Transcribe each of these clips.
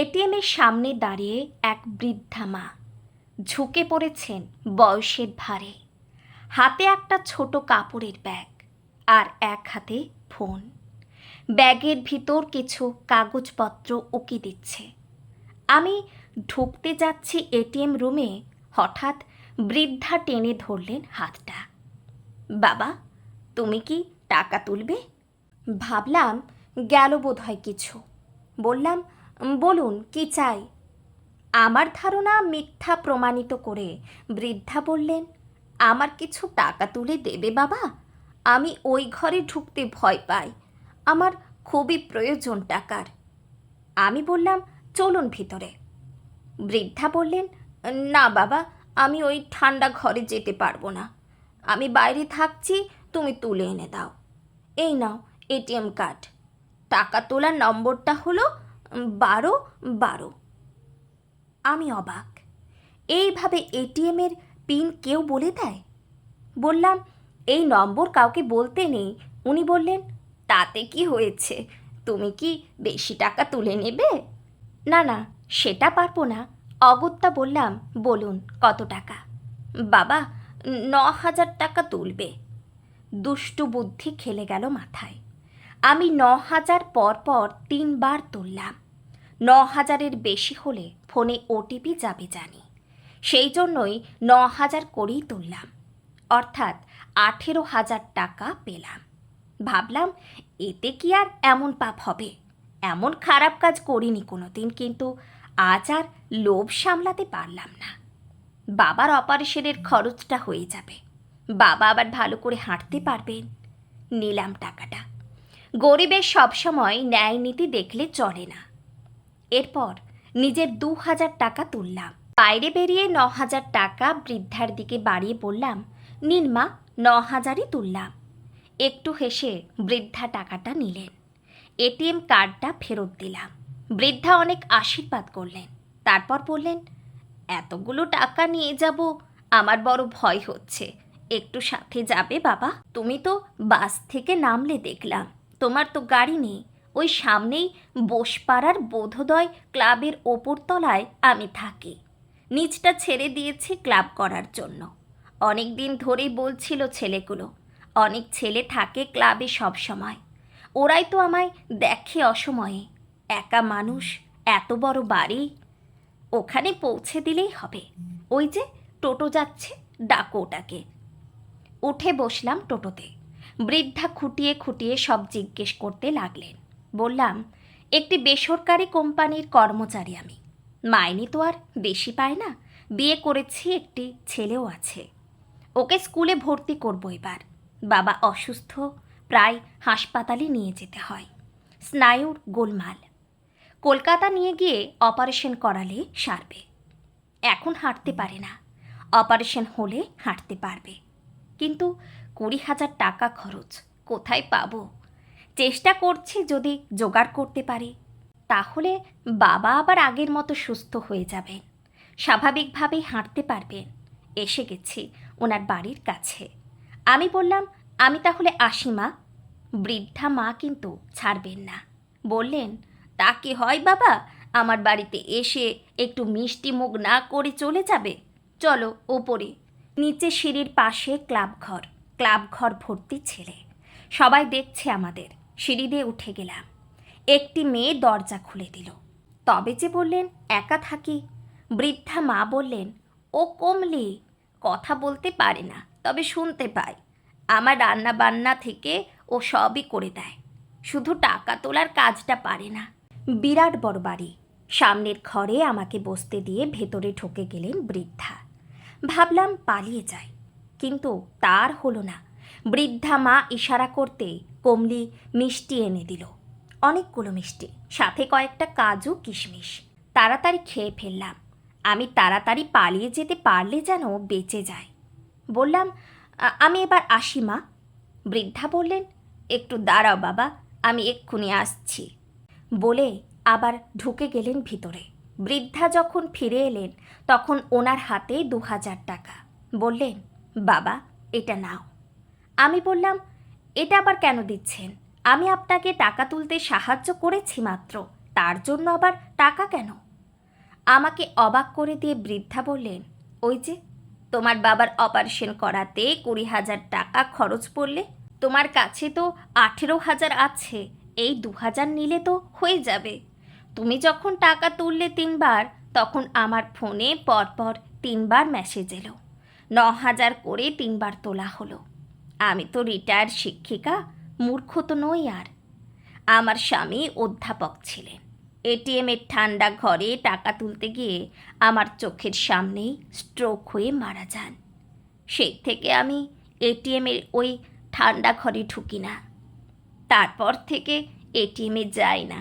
এটিএমের সামনে দাঁড়িয়ে এক বৃদ্ধা মা ঝুঁকে পড়েছেন বয়সের ভারে। হাতে একটা ছোট কাপড়ের ব্যাগ আর এক হাতে ফোন। ব্যাগের ভিতর কিছু কাগজপত্র উকি দিচ্ছে। আমি ঢুকতে যাচ্ছি এটিএম রুমে, হঠাৎ বৃদ্ধা টেনে ধরলেন হাতটা। বাবা, তুমি কি টাকা তুলবে? ভাবলাম গেল বোধ হয় কিছু। বললাম বলুন, কি চাই? আমার ধারণা মিথ্যা প্রমাণিত করে বৃদ্ধা বললেন, আমার কিছু টাকা তুলে দেবে বাবা, আমি ওই ঘরে ঢুকতে ভয় পাই, আমার খুবই প্রয়োজন টাকার। আমি বললাম, চলুন ভিতরে। বৃদ্ধা বললেন, না বাবা, আমি ওই ঠান্ডা ঘরে যেতে পারব না। আমি বাইরে থাকছি, তুমি তুলে এনে দাও। এই নাও এটিএম কার্ড। টাকা তোলার নম্বরটা হলো বারো বারো। আমি অবাক। এইভাবে এটিএমের পিন কেউ বলে দেয়? বললাম, এই নম্বর কাউকে বলতে নেই। উনি বললেন, তাতে কি হয়েছে? তুমি কি বেশি টাকা তুলে নেবে? না না, সেটা পারব না। অগত্যা বললাম, বলুন, কত টাকা? বাবা, ন হাজার টাকা তুলবে। দুষ্টু বুদ্ধি খেলে গেল মাথায়। আমি ন হাজার পর পর তিনবার তুললাম। ন হাজারের বেশি হলে ফোনে ওটিপি যাবে জানি। সেই জন্যই ন হাজার করেই তুললাম। অর্থাৎ আঠেরো হাজার টাকা পেলাম। ভাবলাম, এতে কি আর এমন পাপ হবে? এমন খারাপ কাজ করিনি কোনো দিন কিন্তু আজ আর লোভ সামলাতে পারলাম না। বাবার অপারেশনের খরচটা হয়ে যাবে। বাবা আবার ভালো করে হাঁটতে পারবেন। নিলাম টাকাটা। গরিবের সবসময় ন্যায় নীতি দেখলে চলে না। এরপর নিজের দু হাজার টাকা তুললাম। বাইরে বেরিয়ে ন হাজার টাকা বৃদ্ধার দিকে বাড়িয়ে বললাম, নিন মা, ন হাজারই তুললাম। একটু হেসে বৃদ্ধা টাকাটা নিলেন। এটিএম কার্ডটা ফেরত দিলাম। বৃদ্ধা অনেক আশীর্বাদ করলেন। তারপর বললেন, এতগুলো টাকা নিয়ে যাব, আমার বড় ভয় হচ্ছে। একটু সাথে যাবে বাবা? তুমি তো বাস থেকে নামলে দেখলাম। তোমার তো গাড়ি নেই। ওই সামনেই বোসপাড়ার বোধোদয় ক্লাবের ওপর তলায় আমি থাকি। নিচটা ছেড়ে দিয়েছি ক্লাব করার জন্য। অনেক দিন ধরেই বলছিল ছেলেগুলো, অনেক ছেলে থাকে ক্লাবে সব সময়। ওরাই তো আমায় দেখে অসময়ে। একা মানুষ, এত বড় বাড়ি। ওখানে পৌঁছে দিলেই হবে। ওই যে টোটো যাচ্ছে, ডাকো ওটাকে। উঠে বসলাম টোটোতে। বৃদ্ধা খুঁটিয়ে খুঁটিয়ে সব জিজ্ঞেস করতে লাগলেন। বললাম, একটি বেসরকারি কোম্পানির কর্মচারী আমি। মাইনে তো আর বেশি পায় না, বিয়ে করেছি একটি ছেলেও আছে। ওকে স্কুলে ভর্তি করব এবার। বাবা অসুস্থ, প্রায় হাসপাতালে নিয়ে যেতে হয়। স্নায়ুর গোলমাল। কলকাতা নিয়ে গিয়ে অপারেশন করালে সারবে। এখন হাঁটতে পারে না। অপারেশন হলে হাঁটতে পারবে। কিন্তু কুড়ি হাজার টাকা খরচ, কোথায় পাবো? চেষ্টা করছি যদি জোগাড় করতে পারি। তাহলে বাবা আবার আগের মতো সুস্থ হয়ে যাবেন। স্বাভাবিকভাবেই হাঁটতে পারবেন। এসে গেছি ওনার বাড়ির কাছে। আমি বললাম, আমি তাহলে আসি মা। বৃদ্ধা মা কিন্তু ছাড়বেন না। বললেন, তা কি হয় বাবা? আমার বাড়িতে এসে একটু মিষ্টি মুখ না করে চলে যাবে? চলো ওপরে। নিচে সিঁড়ির পাশে ক্লাব ঘর ক্লাব ঘর ভর্তি ছেলে। সবাই দেখছে আমাদের। সিঁড়ি দিয়ে উঠে গেলাম। একটি মেয়ে দরজা খুলে দিল। তবে যে বললেন, একা থাকি? বৃদ্ধা মা বললেন, ও কমলি, কথা বলতে পারে না, তবে শুনতে পায়। আমার রান্না বান্না থেকে ও সবই করে দেয়। শুধু টাকা তোলার কাজটা পারে না। বিরাট বড় বাড়ি। সামনের ঘরে আমাকে বসতে দিয়ে ভেতরে ঢুকে গেলেন বৃদ্ধা। ভাবলাম পালিয়ে যাই, কিন্তু তার হলো না। বৃদ্ধা মা ইশারা করতে কমলি মিষ্টি এনে দিল। অনেকগুলো মিষ্টি, সাথে কয়েকটা কাজু, কিশমিশ। তাড়াতাড়ি খেয়ে ফেললাম। আমি তাড়াতাড়ি পালিয়ে যেতে পারলে যেন বেঁচে যায়। বললাম আমি এবার আসি মা। বৃদ্ধা বললেন, একটু দাঁড়াও বাবা, আমি এক্ষুনি আসছি। বলে আবার ঢুকে গেলেন ভিতরে। বৃদ্ধা যখন ফিরে এলেন, তখন ওনার হাতে দু হাজার টাকা। বললেন, বাবা, এটা নাও। আমি বললাম এটা আবার কেন দিচ্ছেন? আমি আপনাকে টাকা তুলতে সাহায্য করেছি মাত্র, তার জন্য আবার টাকা কেন? আমাকে অবাক করে দিয়ে বৃদ্ধা বললেন, ওই যে, তোমার বাবার অপারেশন করাতে কুড়ি হাজার টাকা খরচ পড়লে তোমার কাছে তো আঠেরো হাজার আছে, এই দু হাজার নিলে তো হয়ে যাবে। তুমি যখন টাকা তুললে তিনবার, তখন আমার ফোনে পরপর তিনবার মেসেজ এলো। ন হাজার করে তিনবার তোলা হলো। আমি তো রিটায়ার্ড শিক্ষিকা, মূর্খ তো নই আর। আমার স্বামী অধ্যাপক ছিলেন। এটিএমের ঠান্ডা ঘরে টাকা তুলতে গিয়ে আমার চোখের সামনেই স্ট্রোক হয়ে মারা যান। সেই থেকে আমি এটিএমের ওই ঠান্ডা ঘরে ঢুকি না। তারপর থেকে এটিএমে যাই না।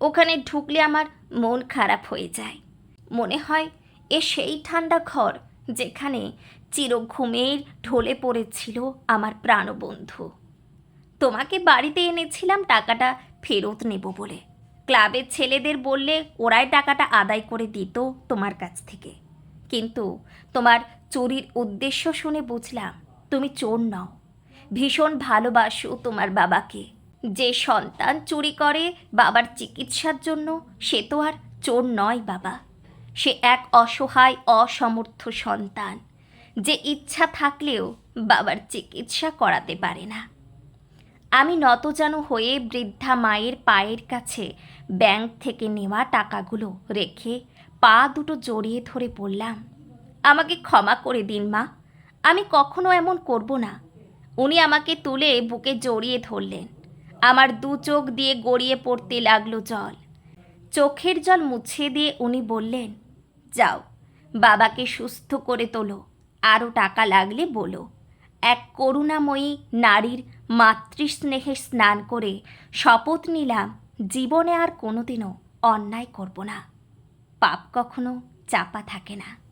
ওখানে ঢুকলে আমার মন খারাপ হয়ে যায়। মনে হয় এ সেই ঠান্ডা ঘর যেখানে চিরঘুমের ঢলে পড়েছিল আমার প্রাণবন্ধু। তোমাকে বাড়িতে এনেছিলাম টাকাটা ফেরত নেব বলে। ক্লাবের ছেলেদের বললে ওরাই টাকাটা আদায় করে দিত তোমার কাছ থেকে। কিন্তু তোমার চুরির উদ্দেশ্য শুনে বুঝলাম তুমি চোর নও। ভীষণ ভালোবাসো তোমার বাবাকে। যে সন্তান চুরি করে বাবার চিকিৎসার জন্য, সে তো আর চোর নয় বাবা। সে এক অসহায়, অসমর্থ সন্তান। যে ইচ্ছা থাকলেও বাবার চিকিৎসা করাতে পারে না। আমি নতজানু হয়ে বৃদ্ধা মায়ের পায়ের কাছে ব্যাংক থেকে নেওয়া টাকাগুলো রেখে পা দুটো জড়িয়ে ধরে বললাম, আমাকে ক্ষমা করে দিন মা, আমি কখনো এমন করব না। উনি আমাকে তুলে বুকে জড়িয়ে ধরলেন। আমার দু চোখ দিয়ে গড়িয়ে পড়তে লাগল জল। চোখের জল মুছে দিয়ে উনি বললেন, যাও, বাবাকে সুস্থ করে তোলো। আরও টাকা লাগলে বলো। এক করুণাময়ী নারীর মাতৃস্নেহে স্নান করে শপথ নিলাম, জীবনে আর কোনোদিনও অন্যায় করব না। পাপ কখনো চাপা থাকে না।